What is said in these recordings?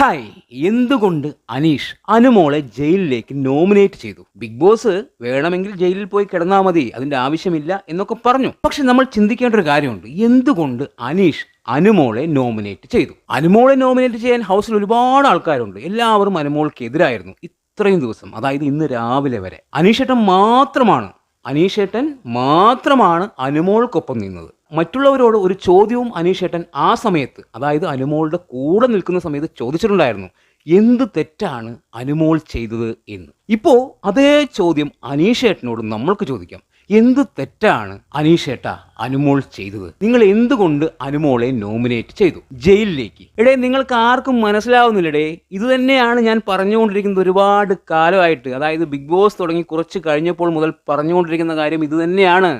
Hi എന്തുകൊണ്ട് അനീഷ് അനുമോളെ ജയിലിലേക്ക് നോമിനേറ്റ് ചെയ്തു? ബിഗ് ബോസ് വേണമെങ്കിൽ ജയിലിൽ പോയി കിടന്നാൽ മതി അതിന്റെ ആവശ്യമില്ല എന്നൊക്കെ പറഞ്ഞു. പക്ഷെ നമ്മൾ ചിന്തിക്കേണ്ട ഒരു കാര്യമുണ്ട്. എന്തുകൊണ്ട് അനീഷ് അനുമോളെ നോമിനേറ്റ് ചെയ്തു? അനുമോളെ നോമിനേറ്റ് ചെയ്യാൻ ഹൗസിൽ ഒരുപാട് ആൾക്കാരുണ്ട്. എല്ലാവരും അനുമോൾക്കെതിരായിരുന്നു ഇത്രയും ദിവസം അതായത് ഇന്ന് രാവിലെ വരെ. അനീഷേട്ടൻ മാത്രമാണ് അനീഷേട്ടൻ മാത്രമാണ് അനുമോൾക്കൊപ്പം നിന്നത്. മറ്റുള്ളവരോട് ഒരു ചോദ്യവും അനീഷേട്ടൻ ആ സമയത്ത് അതായത് അനുമോളുടെ കൂടെ നിൽക്കുന്ന സമയത്ത് ചോദിച്ചിട്ടുണ്ടായിരുന്നു എന്ത് തെറ്റാണ് അനുമോൾ ചെയ്തത് എന്ന്? ഇപ്പോൾ അതേ ചോദ്യം അനീഷേട്ടനോട് നമ്മൾക്ക് ചോദിക്കാം എന്ത് തെറ്റാണ് അനീഷേട്ട അനുമോൾ ചെയ്തത്? നിങ്ങൾ എന്തുകൊണ്ട് അനുമോളെ നോമിനേറ്റ് ചെയ്തു? ജയിലിലേക്ക്. എടേ നിങ്ങൾക്ക് ആർക്കും മനസ്സിലാവുന്നില്ലടേ ഇത് തന്നെയാണ് ഞാൻ പറഞ്ഞുകൊണ്ടിരിക്കുന്നത് ഒരുപാട് കാലമായിട്ട് അതായത് ബിഗ് ബോസ് തുടങ്ങി കുറച്ച് കഴിഞ്ഞപ്പോൾ മുതൽ പറഞ്ഞുകൊണ്ടിരിക്കുന്ന കാര്യം ഇത് തന്നെയാണ്.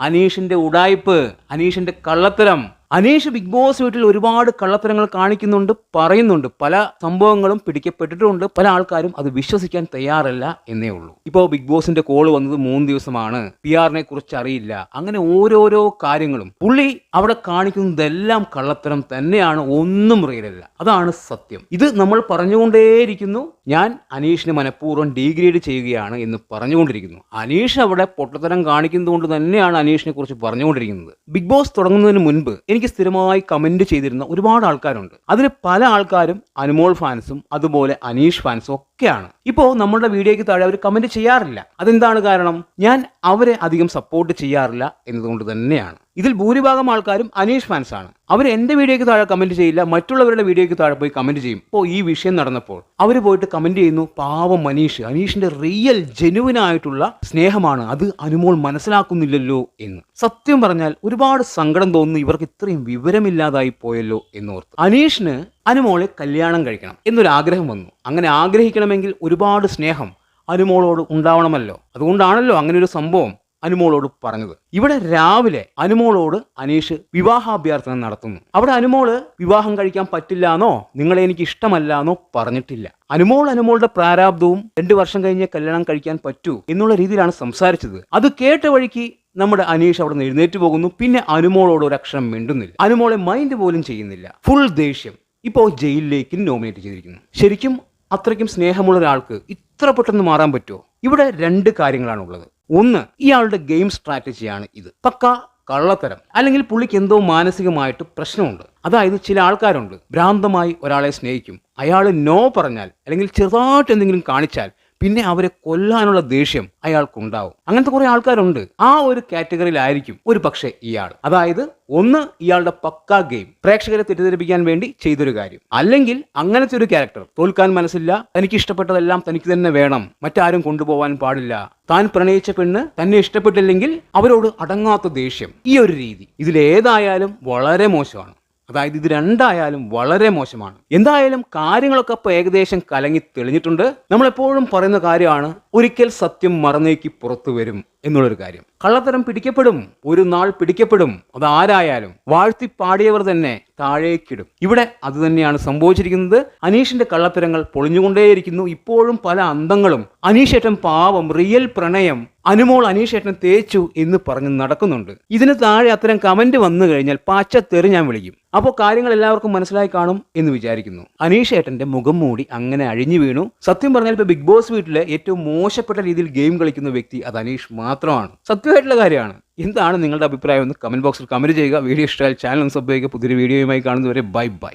അനീഷിന്റെ ഉടായ്പ് അനീഷിന്റെ കള്ളത്തരം. അനീഷ് ബിഗ് ബോസ് വീട്ടിൽ ഒരുപാട് കള്ളത്തരങ്ങൾ കാണിക്കുന്നുണ്ട് പറയുന്നുണ്ട്. പല സംഭവങ്ങളും പിടിക്കപ്പെട്ടിട്ടുണ്ട്. പല ആൾക്കാരും അത് വിശ്വസിക്കാൻ തയ്യാറല്ല എന്നേ ഉള്ളൂ. ഇപ്പോൾ ബിഗ് ബോസിന്റെ കോൾ വന്നത് മൂന്ന് ദിവസമാണ്. പി ആറിനെ കുറിച്ച് അറിയില്ല. അങ്ങനെ ഓരോരോ കാര്യങ്ങളും. പുള്ളി അവിടെ കാണിക്കുന്നതെല്ലാം കള്ളത്തരം തന്നെയാണ്. ഒന്നും റിയലല്ല. അതാണ് സത്യം. ഇത് നമ്മൾ പറഞ്ഞുകൊണ്ടേയിരിക്കുന്നു. ഞാൻ അനീഷിനെ മനഃപൂർവം ഡീഗ്രേഡ് ചെയ്യുകയാണ് എന്ന് പറഞ്ഞുകൊണ്ടിരിക്കുന്നു. അനീഷ് അവിടെ പൊട്ടത്തരം കാണിക്കുന്നതുകൊണ്ട് തന്നെയാണ് അനീഷിനെ കുറിച്ച് പറഞ്ഞുകൊണ്ടിരിക്കുന്നത്. ബിഗ് ബോസ് തുടങ്ങുന്നതിന് മുൻപ് എനിക്ക് സ്ഥിരമായി കമന്റ് ചെയ്തിരുന്ന ഒരുപാട് ആൾക്കാരുണ്ട്. അതിൽ പല ആൾക്കാരും അനുമോൾ ഫാൻസും അതുപോലെ അനീഷ് ഫാൻസും ഒക്കെയാണ്. ഇപ്പോൾ നമ്മളുടെ വീഡിയോയ്ക്ക് താഴെ അവർ കമന്റ് ചെയ്യാറില്ല. അതെന്താണ് കാരണം? ഞാൻ അവരെ അധികം സപ്പോർട്ട് ചെയ്യാറില്ല എന്നതുകൊണ്ട് തന്നെയാണ്. ഇതിൽ ഭൂരിഭാഗം ആൾക്കാരും അനീഷ് ഫാൻസ് ആണ്. അവർ എന്റെ വീഡിയോയ്ക്ക് താഴെ കമന്റ് ചെയ്യില്ല മറ്റുള്ളവരുടെ വീഡിയോയ്ക്ക് താഴെ പോയി കമന്റ് ചെയ്യും. ഇപ്പോൾ ഈ വിഷയം നടന്നപ്പോൾ അവർ പോയിട്ട് കമന്റ് ചെയ്യുന്നു പാവം മനീഷ് അനീഷിന്റെ റിയൽ ജെനുവിൻ ആയിട്ടുള്ള സ്നേഹമാണ്. അത് അനുമോൾ മനസ്സിലാക്കുന്നില്ലല്ലോ എന്ന്. സത്യം പറഞ്ഞാൽ ഒരുപാട് സങ്കടം തോന്നുന്നു. ഇവർക്ക് ഇത്രയും വിവരമില്ലാതായി പോയല്ലോ എന്നോർത്ത്. അനീഷിന് അനുമോളെ കല്യാണം കഴിക്കണം എന്നൊരു ആഗ്രഹം വന്നു. അങ്ങനെ ആഗ്രഹിക്കണമെങ്കിൽ ഒരുപാട് സ്നേഹം അനുമോളോട് ഉണ്ടാവണമല്ലോ. അതുകൊണ്ടാണല്ലോ അങ്ങനെ ഒരു സംഭവം അനുമോളോട് പറഞ്ഞത്. ഇവിടെ രാവിലെ അനുമോളോട് അനീഷ് വിവാഹാഭ്യർത്ഥന നടത്തുന്നു. അവിടെ അനുമോൾ വിവാഹം കഴിക്കാൻ പറ്റില്ല എന്നോ നിങ്ങളെ എനിക്ക് ഇഷ്ടമല്ല എന്നോ പറഞ്ഞിട്ടില്ല. അനുമോൾ അനുമോളുടെ പ്രാരാബ്ദവും രണ്ടു വർഷം കഴിഞ്ഞ് കല്യാണം കഴിക്കാൻ പറ്റൂ എന്നുള്ള രീതിയിലാണ് സംസാരിച്ചത്. അത് കേട്ട വഴിക്ക് നമ്മുടെ അനീഷ് അവിടെ നിന്ന് എഴുന്നേറ്റ് പോകുന്നു. പിന്നെ അനുമോളോട് ഒരു അക്ഷരം മിണ്ടുന്നില്ല. അനുമോളെ മൈൻഡ് പോലും ചെയ്യുന്നില്ല. ഫുൾ ദേഷ്യം. ഇപ്പോൾ ജയിലിലേക്ക് നോമിനേറ്റ് ചെയ്തിരിക്കുന്നു. ശരിക്കും അത്രയ്ക്കും സ്നേഹമുള്ള ഒരാൾക്ക് ഇത്ര പെട്ടെന്ന് മാറാൻ പറ്റുമോ? ഇവിടെ രണ്ട് കാര്യങ്ങളാണ് ഉള്ളത് ഒന്ന് ഇയാളുടെ ഗെയിം സ്ട്രാറ്റജിയാണ് ഇത്. പക്ക കള്ളത്തരം. അല്ലെങ്കിൽ പുള്ളിക്ക് എന്തോ മാനസികമായിട്ട് പ്രശ്നമുണ്ട്. അതായത് ചില ആൾക്കാരുണ്ട് ഭ്രാന്തമായി ഒരാളെ സ്നേഹിക്കും. അയാൾ നോ പറഞ്ഞാൽ അല്ലെങ്കിൽ ചെറുതായിട്ട് എന്തെങ്കിലും കാണിച്ചാൽ പിന്നെ അവരെ കൊല്ലാനുള്ള ദേഷ്യം അയാൾക്കുണ്ടാവും. അങ്ങനത്തെ കുറെ ആൾക്കാരുണ്ട്. ആ ഒരു കാറ്റഗറിയിലായിരിക്കും ഒരു പക്ഷേ ഇയാൾ. അതായത് ഒന്ന് ഇയാളുടെ പക്ക ഗെയിം. പ്രേക്ഷകരെ തെറ്റിദ്ധരിപ്പിക്കാൻ വേണ്ടി ചെയ്തൊരു കാര്യം. അല്ലെങ്കിൽ അങ്ങനത്തെ ഒരു ക്യാരക്ടർ. തോൽക്കാൻ മനസ്സില്ല. തനിക്ക് ഇഷ്ടപ്പെട്ടതെല്ലാം തനിക്ക് തന്നെ വേണം. മറ്റാരും കൊണ്ടുപോകാൻ പാടില്ല. താൻ പ്രണയിച്ച പെണ്ണ് തന്നെ ഇഷ്ടപ്പെട്ടില്ലെങ്കിൽ അവരോട് അടങ്ങാത്ത ദേഷ്യം. ഈ ഒരു രീതി. ഇതിലേതായാലും വളരെ മോശമാണ്. അതായത് ഇത് രണ്ടായാലും വളരെ മോശമാണ്. എന്തായാലും കാര്യങ്ങളൊക്കെ ഇപ്പോൾ ഏകദേശം കലങ്ങി തെളിഞ്ഞിട്ടുണ്ട്. നമ്മളെപ്പോഴും പറയുന്ന കാര്യമാണ് ഒരിക്കൽ സത്യം മറന്നേക്ക് പുറത്തു വരും. എന്നുള്ളൊരു കാര്യം. കള്ളത്തരം പിടിക്കപ്പെടും ഒരു നാൾ പിടിക്കപ്പെടും അത് ആരായാലും വാഴ്ത്തി പാടിയവർ തന്നെ താഴേക്കിടും. ഇവിടെ അത് തന്നെയാണ് സംഭവിച്ചിരിക്കുന്നത്. അനീഷിന്റെ കള്ളത്തരങ്ങൾ പൊളിഞ്ഞുകൊണ്ടേയിരിക്കുന്നു. ഇപ്പോഴും പല അന്തങ്ങളും അനീഷേട്ടൻ പാവം റിയൽ പ്രണയം അനുമോൾ അനീഷേട്ടനെ തേച്ചു എന്ന് പറഞ്ഞ് നടക്കുന്നുണ്ട്. ഇതിന് താഴെ അത്തരം കമന്റ് വന്നു കഴിഞ്ഞാൽ പാച്ചത്തെറി ഞാൻ വിളിക്കും. അപ്പോൾ കാര്യങ്ങൾ എല്ലാവർക്കും മനസ്സിലായി കാണും എന്ന് വിചാരിക്കുന്നു. അനീഷേട്ടന്റെ മുഖം മൂടി അങ്ങനെ അഴിഞ്ഞു വീണു. സത്യം പറഞ്ഞാൽ ഇപ്പോൾ ബിഗ് ബോസ് വീട്ടിലെ ഏറ്റവും മോശപ്പെട്ട രീതിയിൽ ഗെയിം കളിക്കുന്ന വ്യക്തി അത് അനീഷ് മാത്രമാണ്. സത്യമായിട്ടുള്ള കാര്യമാണ്. എന്താണ് നിങ്ങളുടെ അഭിപ്രായം? എന്ന് കമന്റ് ബോക്സിൽ കമന്റ് ചെയ്യുക. വീഡിയോ ഇഷ്ടമായാൽ ചാനൽ ഒന്ന് സബ്ബ് ചെയ്യുക. പുതിയൊരു വീഡിയോയുമായി കാണുന്നവരെ ബൈ ബൈ